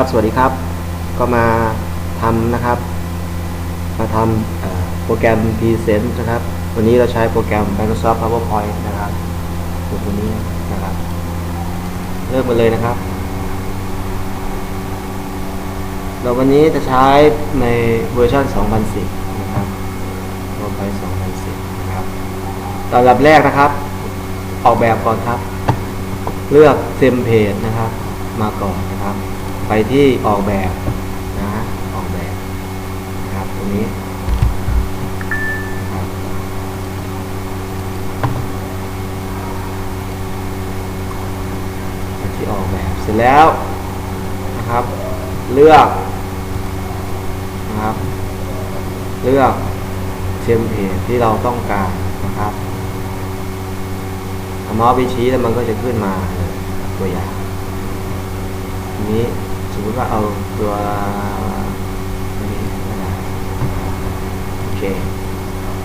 ครับสวัสดีครับก็มาทำนะครับ มาทำโปรแกรม Present นะครับ วันนี้เราใช้โปรแกรม Microsoft PowerPoint นะครับตัวนี้นะครับเริ่มกันเลยนะครับ เราวันนี้จะใช้ในเวอร์ชัน2010 นะครับลงไป2010 นะครับตอนดับแรกนะครับ ออกแบบก่อนครับ เลือกเซมเพจนะครับ มาก่อนนะครับ ไปที่ออกแบบนะออกแบบนะครับตรงนี้ที่ออกแบบเสร็จแล้วนะครับ เลือกนะครับ เลือกเทมเพลตที่เราต้องการนะครับเอามาไปชี้แล้วมันก็จะขึ้นมาเลยตัวอย่างทีนี้ มมติว่าเอาตัวนี้ก็ได้โอเค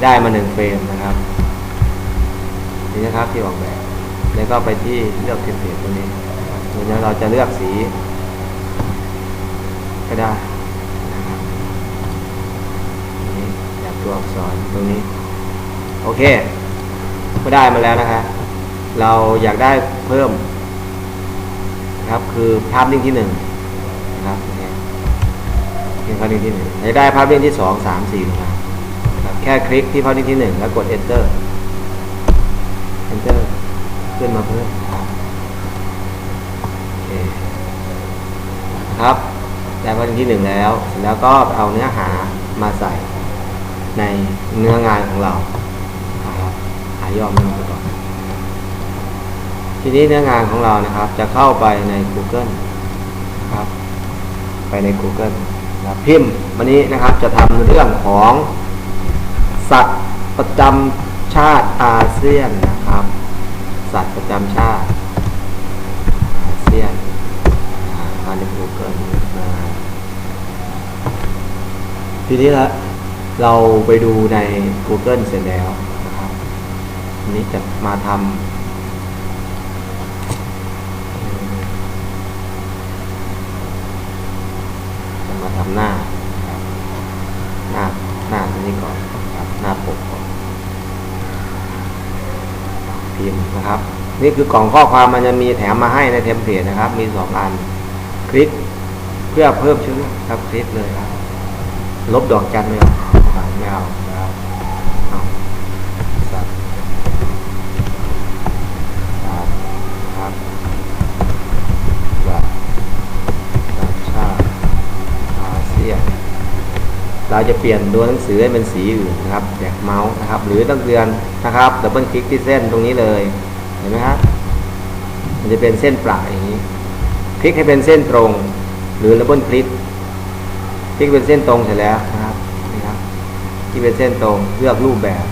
ได้มาหนึ่งเฟรมนะครับนี่นะครับที่ออกแบบ แล้วก็ไปที่เลือกเทมเพลตตัวนี้นะครับแล้เราจะเลือกสี ก็ได้นะครับนี่แบบตัวอักษรตรงนี้ โอเคก็ได้มาแล้วนะคะเราอยากได้เพิ่มครับคือภาพนิ่งที่หนึ่ง นี่ภาพนิ่งที่หนึ่งอยากได้ภาพนิ่งที่สองสามสี่นะครับครับแค่คลิกที่ภาพนิ่งที่หนึ่งแล้วกด enter enter ขึ้นมาเพิ่มครับโอเคนะครับได้ภาพนิ่งที่หนึ่งแล้วเสร็จแล้วก็เอาเนื้อหามาใส่ในเนื้องานของเรานะครับหายอมันไปก่อน ทีนี้เนื้องานของเรานะครับ จะเข้าไปใน Google ครับ ไปใน Google นะพิมพ์วันนี้นะครับจะทำเรื่องของสัตว์ประจำชาติอาเซียนนะครับ สัตว์ประจำชาติอาเซียนมาใน Google มาทีนี้ละเราไปดูใน Google เสร็จแล้วนะครับนี้จะมาทำ จะมาทำหน้าหน้าหน้าตัวนี้ก่อนครับหน้าปกก่อนพิมพ์นะครับ นี่คือกล่องข้อความมันจะมีแถมมาให้ในเทมเพลตนะครับ มีสองอันคลิกเพื่อเพิ่มชื่อครับคลิกเลยครับ ลบดอกจันไม่เอาไม่เอาครับเอาสัตว์สัตว์ครับสัตว์ต่างชาติอาเซียน เราจะเปลี่ยนตัวหนังสือให้เป็นสีอื่นนะครับแจกเมาส์นะครับ หรือต้องเตือนนะครับดับเบิลคลิกที่เส้นตรงนี้เลยเห็นไหมครับมันจะเป็นเส้นปลายอย่างนี้ คลิกให้เป็นเส้นตรง หรือดับเบิลคลิกคลิกเป็นเส้นตรงเสร็จแล้วนะครับนี่ครับที่เป็นเส้นตรงเลือกรูปแบบ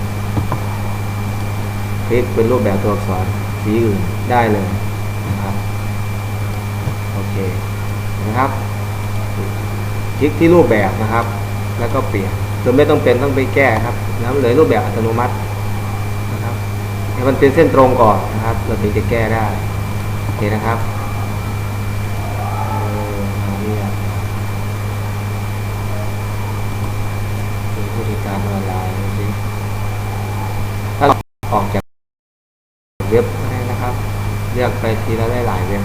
คลิกเป็นรูปแบบตัวอักษรสีอื่นได้เลยนะครับโอเคนะครับ คลิกที่รูปแบบนะครับ แล้วก็เปลี่ยนโดยไม่ต้องเป็นต้องไปแก้ครับแล้วเหลือรูปแบบอัตโนมัตินะครับให้มันเป็นเส้นตรงก่อนนะครับ เราถึงจะแก้ได้โอเคนะครับเออนี่ยดูผู้ติดตามออนไลน์สิถ้าเราออกจากเว็บนะครับ เลือกไปทีละได้หลายเว็บ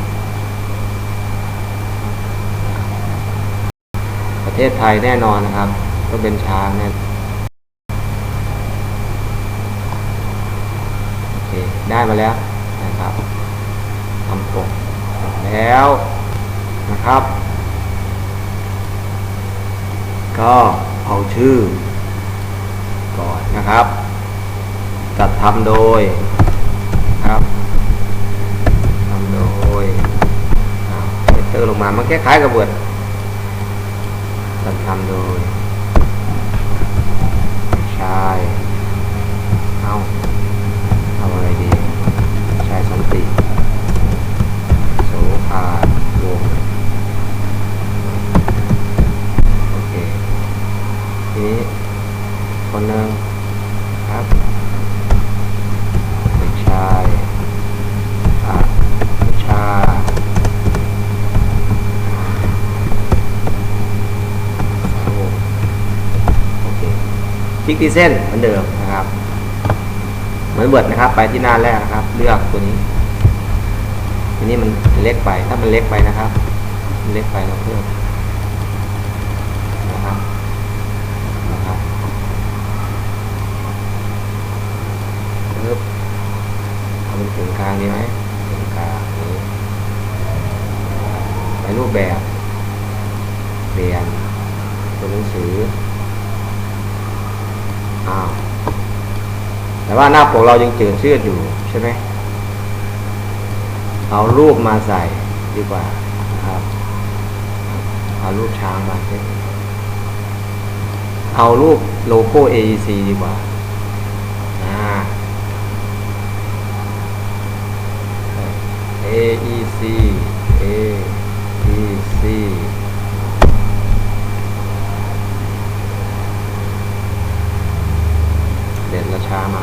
ประ เทศไทยแน่นอนนะครับ ก็เป็นช้างแน่โอเคได้มาแล้วนะครับทำปกแล้วนะครับ ก็เอาชื่อ ก่อนนะครับ จัดทำโดยนะครับทำโดยเตอร์ลงมามันคล้ายๆกับเบิร์ด จัดทำโดย ชาย เอาทำอะไรดี ชายสันติโสภาวงศ์โอเค ทีนี้ คนหนึ่งครับเด็กชายอนุชา คลิกที่เส้นเหมือนเดิมนะครับ เหมือนเบิร์ดนะครับ ไปที่หน้าแรกนะครับ เลือกตัวนี้ทีนี้มันเล็กไป ถ้ามันเล็กไปนะครับ เล็กไปเราเพิ่มนะครับนะครับปึ๊บเอาเป็นถึงกลางดีไหมถึงกลางนี้ไปรูปแบบเปลี่ยนตัวหนังสือ อ้าวแต่ว่าหน้าปกเรายังจืดชืดอยู่ใช่ไหมเอารูปมาใส่ดีกว่านะครับ เอารูปช้างมาสิเอารูปโลโก้ AEC ดีกว่าอ่า AEC AEC เด่นและช้ามา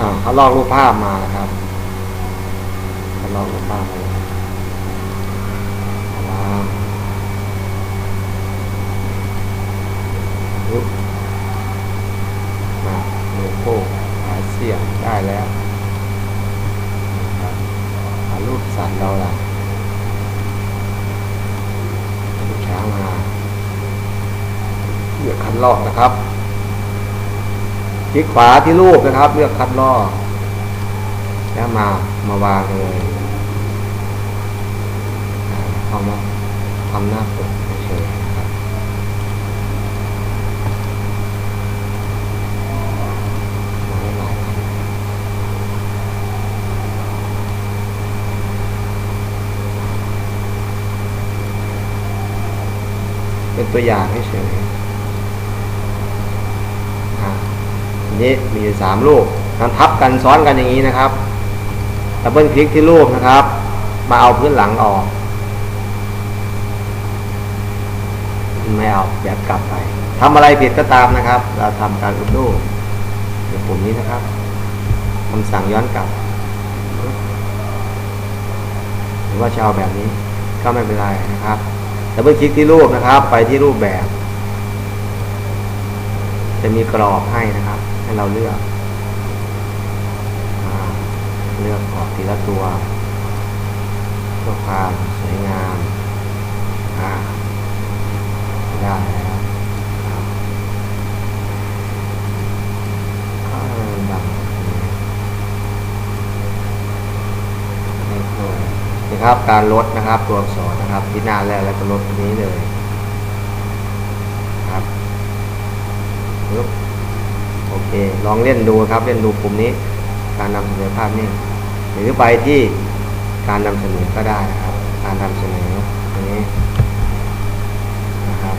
อ่า เขาลอกรูปภาพมานะครับเขาลอกรูปภาพมาว้าวปึ๊บมาโลโก้อาเซียนได้แล้วหารูปสัตว์เราล่ะรูปช้างมาเลือกคันลอกนะครับ คลิกขวาที่รูปนะครับ เลือกคัดลอกแล้วมามาวางเลยเอามาทำหน้าปกเฉยๆนะครับมาให้หลาเป็นตัวอย่างเฉยๆอ่า ที นี้มีอยู่สามรูการทับกันซ้อนกันอย่างนี้นะครับดับเบิลคลิกที่รูปนะครับ มาเอาพื้นหลังออกไม่เอาแบบกลับไปทำอะไรผิดก็ตามนะครับ เราทำการอุดดูในปุ่มนี้นะครับคำสั่งย้อนกลับ หรือว่าจะเอาแบบนี้ก็ไม่เป็นไรนะครับดับเบิลคลิกที่รูปนะครับ ไปที่รูปแบบ จะมีกรอบให้นะครับ ให้เราเลือกอาเลือกกรอบทีละตัวเพื่อความสวยงามอ่าได้แล้วดังนี่ครับการลดนะครับตัวอักษรนะครับที่หน้าแรกแล้วก็ลดตรงนี้เลยครับปึ๊บ โอเค ลองเล่นดูครับ เล่นดูปุ่มนี้ การนำเสนอภาพนิ่งหรือไปที่การนำเสนอก็ได้นะครับ การนำเสนอตรงนี้นะครับ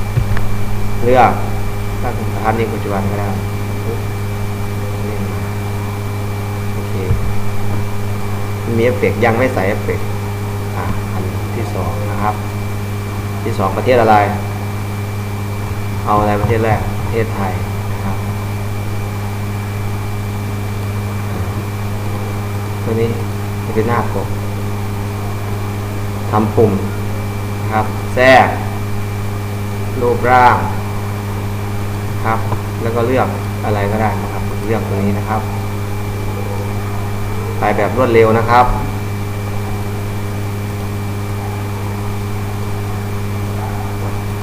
เลือกถ้าถึงภาพนิ่งปัจจุบันก็ได้นี่มาโอเคมีเอฟเฟกยังไม่ใส่เอฟเฟกอะอันที่สองนะครับ ที่สองประเทศอะไร เอาอะไรประเทศแรกประเทศไทยนะครับ ตัวนี้จะเป็นหน้าปกทำปุ่มนะครับแทรกรูปร่างครับ แล้วก็เลือกอะไรก็ได้นะครับเลือกตรงนี้นะครับ ไปแบบรวดเร็วนะครับ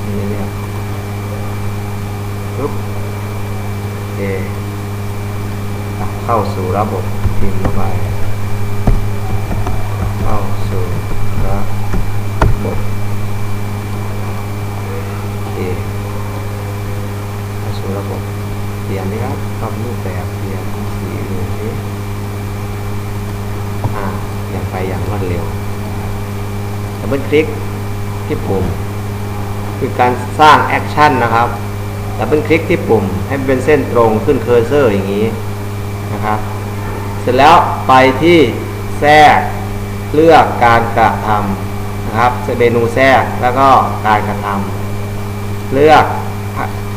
นี่เลือกปึ๊บโอเคอะเข้าสู่ระบบพิมพ์เข้าไป เข้าสู่ระบบโอเคเข้า สู่ระบบเปลี่ยนนี่ครับปรับรูปแบบเปลี่ยนสีอื่นสิอ่าเปลี่ยนไปอย่างรวดเร็วดับเบิลคลิกที่ปุ่ม คือการสร้างแอคชั่นนะครับดับเบิลคลิกที่ปุ่ม ให้เป็นเส้นตรงขึ้นเคอร์เซอร์อย่างนี้นะครับเสร็จแล้วไปที่แทรกเลือกการกระทำนะครับเมนูแทรกแล้วก็การกระทำเลือก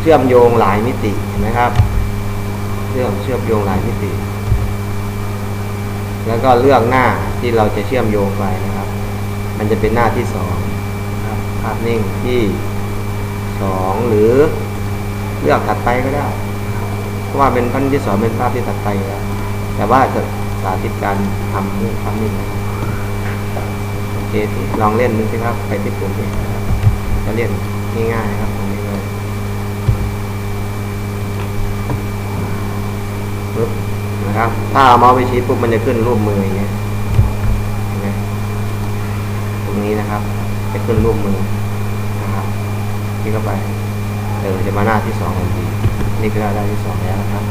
เชื่อมโยงหลายมิติเห็นไหมครับเชื่อมเชื่อมโยงหลายมิติ แล้วก็เลือกหน้าที่เราจะเชื่อมโยงไปนะครับ มันจะเป็นหน้าที่สองภาพนิ่งที่สองหรือเลือกถัดไปก็ได้ เพราะว่าเป็นภาพที่สองเป็นภาพที่ถัดไปแล้วแต่ว่าจะสาธิตการทำเรื่องภาพนิ่งนะโอเคลองเล่นดูสิครับ ไปที่ปุ่มนี้นะครับจะเล่นง่ายๆครับตรงนี้เลยปึ๊บนะครับ ถ้าเอาเมาส์ไปชี้ปุ๊บมันจะขึ้นรูปมืออย่างเงี้ยเห็นไหมตรงนี้นะครับ จะขึ้นรูปมือนะครับคลิกเข้าไปเออจะมาหน้าที่สองทันทีนี่คือหน้าที่สองแล้วนะครับ